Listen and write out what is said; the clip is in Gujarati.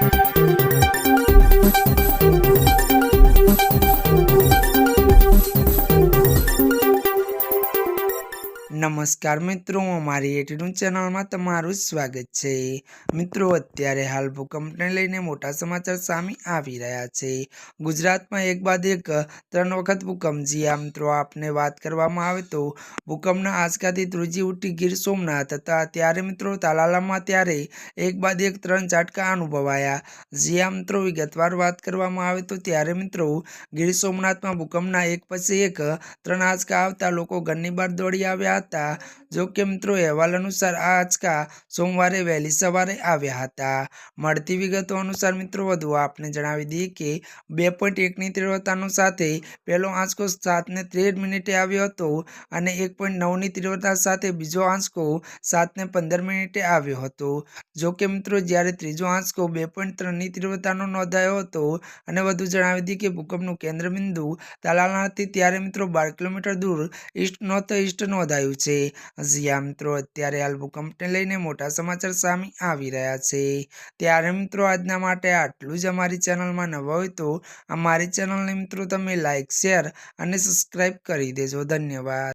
Thank you. નમસ્કાર મિત્રો, અમારી એટીનું ચેનલમાં તમારું સ્વાગત છે. મિત્રો, અત્યારે હાલ ભૂકંપને લઈને મોટા સમાચાર સામે આવી રહ્યા છે. ગુજરાતમાં એક બાદ એક ત્રણ વખત ભૂકંપ. જી મિત્રો, આપને વાત કરવામાં આવે તો ભૂકંપના આંચકાથી ત્રીજી ઉઠી ગીર સોમનાથ હતા. ત્યારે મિત્રો, તાલાલામાં ત્યારે એક બાદ એક ત્રણ ઝાટકા અનુભવાયા. જી મિત્રો, વિગતવાર વાત કરવામાં આવે તો ત્યારે મિત્રો, ગીર સોમનાથમાં ભૂકંપના એક પછી એક ત્રણ આંચકા આવતા લોકો ઘરની બહાર દોડી આવ્યા હતા. જો કે મિત્રો, અહેવાલ અનુસાર આ આંચકા સોમવારે વહેલી સવારે આવ્યા હતા. મળતી વિગતો અનુસાર મિત્રો, વધુ આપને જણાવી દઈએ કે બે પોઈન્ટ એકની તીવ્રતાનો સાથે પહેલો આંચકો સાતને તેર મિનિટે આવ્યો હતો અને એક પોઈન્ટ નવની તીવ્રતા સાથે બીજો આંચકો સાતને પંદર મિનિટે આવ્યો હતો. જો કે મિત્રો, જ્યારે ત્રીજો આંચકો બે પોઈન્ટ ત્રણની તીવ્રતાનો નોંધાયો હતો અને વધુ જણાવી દઈએ કે ભૂકંપનું કેન્દ્રબિંદુ હતી ત્યારે મિત્રો, બાર કિલોમીટર દૂર ઈસ્ટ, નોર્થ ઈસ્ટ નોંધાયું છે. હજી મિત્રો, અત્યારે હાલ ભૂકંપને લઈને મોટા સમાચાર સામે આવી રહ્યા છે. ત્યારે મિત્રો, આજના માટે આટલું જ અમારી ચેનલમાં નવા હોય તો અમારી ચેનલને મિત્રો, તમે લાઇક શેર અને સબસ્ક્રાઈબ કરી દેજો. ધન્યવાદ.